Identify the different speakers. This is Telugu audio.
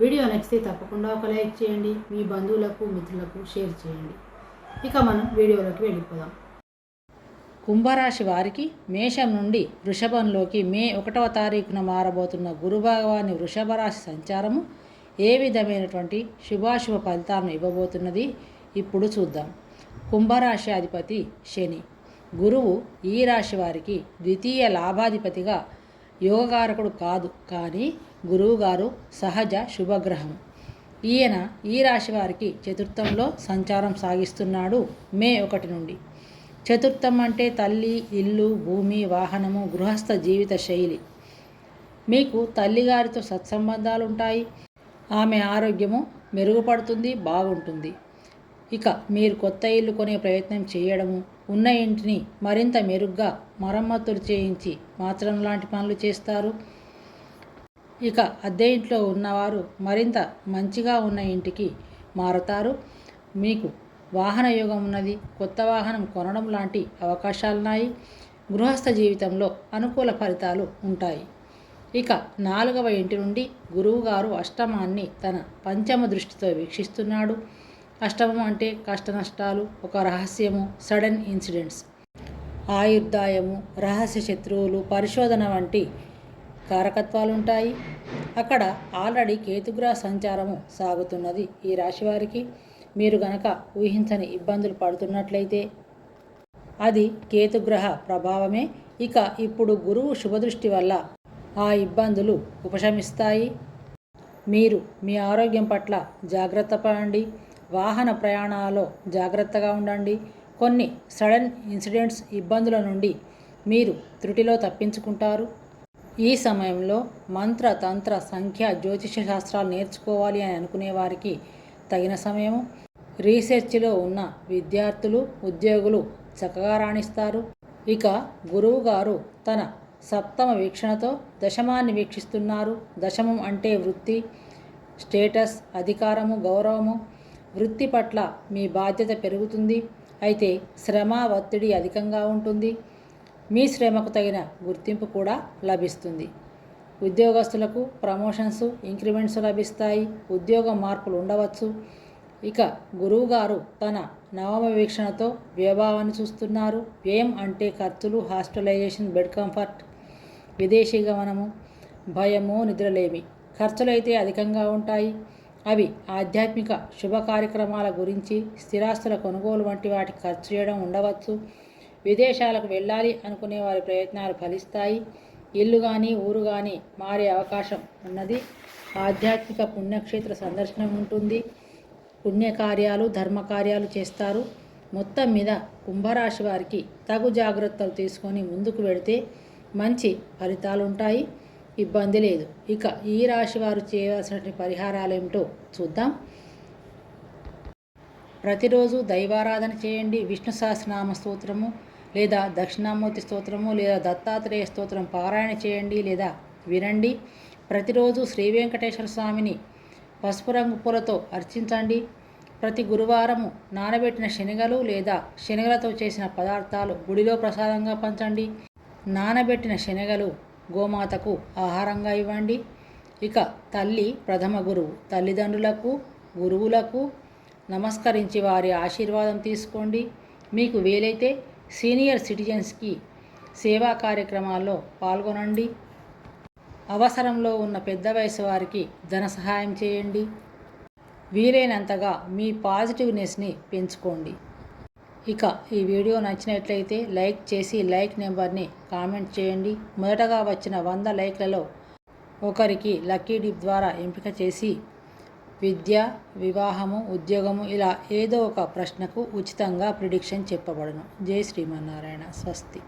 Speaker 1: వీడియో నచ్చితే తప్పకుండా ఒక లైక్ చేయండి మీ బంధువులకు మిత్రులకు షేర్ చేయండి. ఇక మనం వీడియోలోకి వెళ్ళిపోదాం. కుంభరాశి వారికి మేషం నుండి వృషభంలోకి మే ఒకటవ తారీఖున మారబోతున్న గురు భగవాని వృషభ రాశి సంచారము ఏ విధమైనటువంటి శుభాశుభ ఫలితాలను ఇవ్వబోతున్నది ఇప్పుడు చూద్దాం. కుంభరాశి అధిపతి శని. గురువు ఈ రాశి వారికి ద్వితీయ లాభాధిపతిగా యోగకారకుడు కాదు కానీ గురువుగారు సహజ శుభగ్రహం. ఈయన ఈ రాశి వారికి చతుర్థంలో సంచారం సాగిస్తున్నాడు మే ఒకటి నుండి. చతుర్థం అంటే తల్లి ఇల్లు భూమి వాహనము గృహస్థ జీవిత శైలి. మీకు తల్లిగారితో సత్సంబంధాలు ఉంటాయి ఆమె ఆరోగ్యము మెరుగుపడుతుంది బాగుంటుంది. ఇక మీరు కొత్త ఇల్లు కొనే ప్రయత్నం చేయడము ఉన్న ఇంటిని మరింత మెరుగ్గా మరమ్మతులు చేయించి మాత్రం లాంటి పనులు చేస్తారు. ఇక అద్దె ఇంట్లో ఉన్నవారు మరింత మంచిగా ఉన్న ఇంటికి మారతారు. మీకు వాహన యోగం ఉన్నది కొత్త వాహనం కొనడం లాంటి అవకాశాలున్నాయి. గృహస్థ జీవితంలో అనుకూల ఫలితాలు ఉంటాయి. ఇక నాలుగవ ఇంటి నుండి గురువుగారు అష్టమాన్ని తన పంచమ దృష్టితో వీక్షిస్తున్నాడు. అష్టమం అంటే కష్టనష్టాలు ఒక రహస్యము సడన్ ఇన్సిడెంట్స్. ఆయుర్దాయము రహస్య శత్రువులు పరిశోధన వంటి కారకత్వాలు ఉంటాయి అక్కడ ఆల్రెడీ కేతుగ్రహ సంచారము సాగుతున్నది. ఈ రాశి వారికి మీరు గనక ఊహించని ఇబ్బందులు పడుతున్నట్లయితే అది కేతుగ్రహ ప్రభావమే. ఇక ఇప్పుడు గురువు శుభదృష్టి వల్ల ఆ ఇబ్బందులు ఉపశమిస్తాయి. మీరు మీ ఆరోగ్యం పట్ల జాగ్రత్త పడండి. వాహన ప్రయాణాలలో జాగ్రత్తగా ఉండండి. కొన్ని సడన్ ఇన్సిడెంట్స్ ఇబ్బందుల నుండి మీరు త్రుటిలో తప్పించుకుంటారు. ఈ సమయంలో మంత్ర తంత్ర సంఖ్య జ్యోతిష శాస్త్రాలు నేర్చుకోవాలి అని అనుకునే వారికి తగిన సమయం రీసెర్చ్లో ఉన్న విద్యార్థులు ఉద్యోగులు చక్కగా రాణిస్తారు. ఇక గురువు గారు తన సప్తమ వీక్షణతో దశమాన్ని వీక్షిస్తున్నారు. దశమం అంటే వృత్తి స్టేటస్ అధికారము గౌరవము. వృత్తి పట్ల మీ బాధ్యత పెరుగుతుంది. అయితే శ్రమ ఒత్తిడి అధికంగా ఉంటుంది. మీ శ్రమకు తగిన గుర్తింపు కూడా లభిస్తుంది. ఉద్యోగస్తులకు ప్రమోషన్స్ ఇంక్రిమెంట్స్ లభిస్తాయి ఉద్యోగ మార్పులు ఉండవచ్చు. ఇక గురువుగారు తన నవమ వీక్షణతో వ్యభావాన్ని చూస్తున్నారు. వ్యయం అంటే ఖర్చులు హాస్పిటలైజేషన్ బెడ్ కంఫర్ట్ విదేశీ గమనము భయము నిద్రలేమి. ఖర్చులైతే అధికంగా ఉంటాయి. అవి ఆధ్యాత్మిక శుభ కార్యక్రమాల గురించి స్థిరాస్తుల కొనుగోలు వంటి వాటికి ఖర్చు చేయడం ఉండవచ్చు. విదేశాలకు వెళ్ళాలి అనుకునే వారి ప్రయత్నాలు ఫలిస్తాయి. ఇల్లు కానీ ఊరు కానీ మారే అవకాశం ఉన్నది. ఆధ్యాత్మిక పుణ్యక్షేత్ర సందర్శనం ఉంటుంది. పుణ్యకార్యాలు ధర్మకార్యాలు చేస్తారు. మొత్తం మీద కుంభరాశి వారికి తగు జాగ్రత్తలు తీసుకొని ముందుకు వెడితే మంచి ఫలితాలు ఉంటాయి ఇబ్బంది లేదు. ఇక ఈ రాశి వారు చేయవలసిన పరిహారాలు ఏమిటో చూద్దాం. ప్రతిరోజు దైవారాధన చేయండి. విష్ణు సహస్రనామ స్తోత్రము. లేదా దక్షిణామూర్తి స్తోత్రము లేదా దత్తాత్రేయ స్తోత్రం పారాయణ చేయండి లేదా వినండి. ప్రతిరోజు శ్రీ వెంకటేశ్వర స్వామిని పసుపు రంగు పూలతో అర్చించండి. ప్రతి గురువారము నానబెట్టిన శనగలు లేదా శనగలతో చేసిన పదార్థాలు గుడిలో ప్రసాదంగా పంచండి. నానబెట్టిన శనగలు గోమాతకు ఆహారంగా ఇవ్వండి. ఇక తల్లి ప్రథమ గురువు తల్లిదండ్రులకు గురువులకు నమస్కరించి వారి ఆశీర్వాదం తీసుకోండి. మీకు వీలైతే సీనియర్ సిటిజన్స్కి సేవా కార్యక్రమాల్లో పాల్గొనండి. అవసరంలో ఉన్న పెద్ద వయసు వారికి ధన సహాయం చేయండి. వీలైనంతగా మీ పాజిటివ్నెస్ని పెంచుకోండి. ఇక ఈ వీడియో నచ్చినట్లయితే లైక్ చేసి లైక్ నెంబర్ని కామెంట్ చేయండి. మొదటగా వచ్చిన వంద లైక్లలో ఒకరికి లక్కీ డిప్ ద్వారా ఎంపిక చేసి విద్య వివాహము ఉద్యోగము ఇలా ఏదో ఒక ప్రశ్నకు ఉచితంగా ప్రిడిక్షన్ చెప్పబడను. జై శ్రీమన్నారాయణ. స్వస్తి.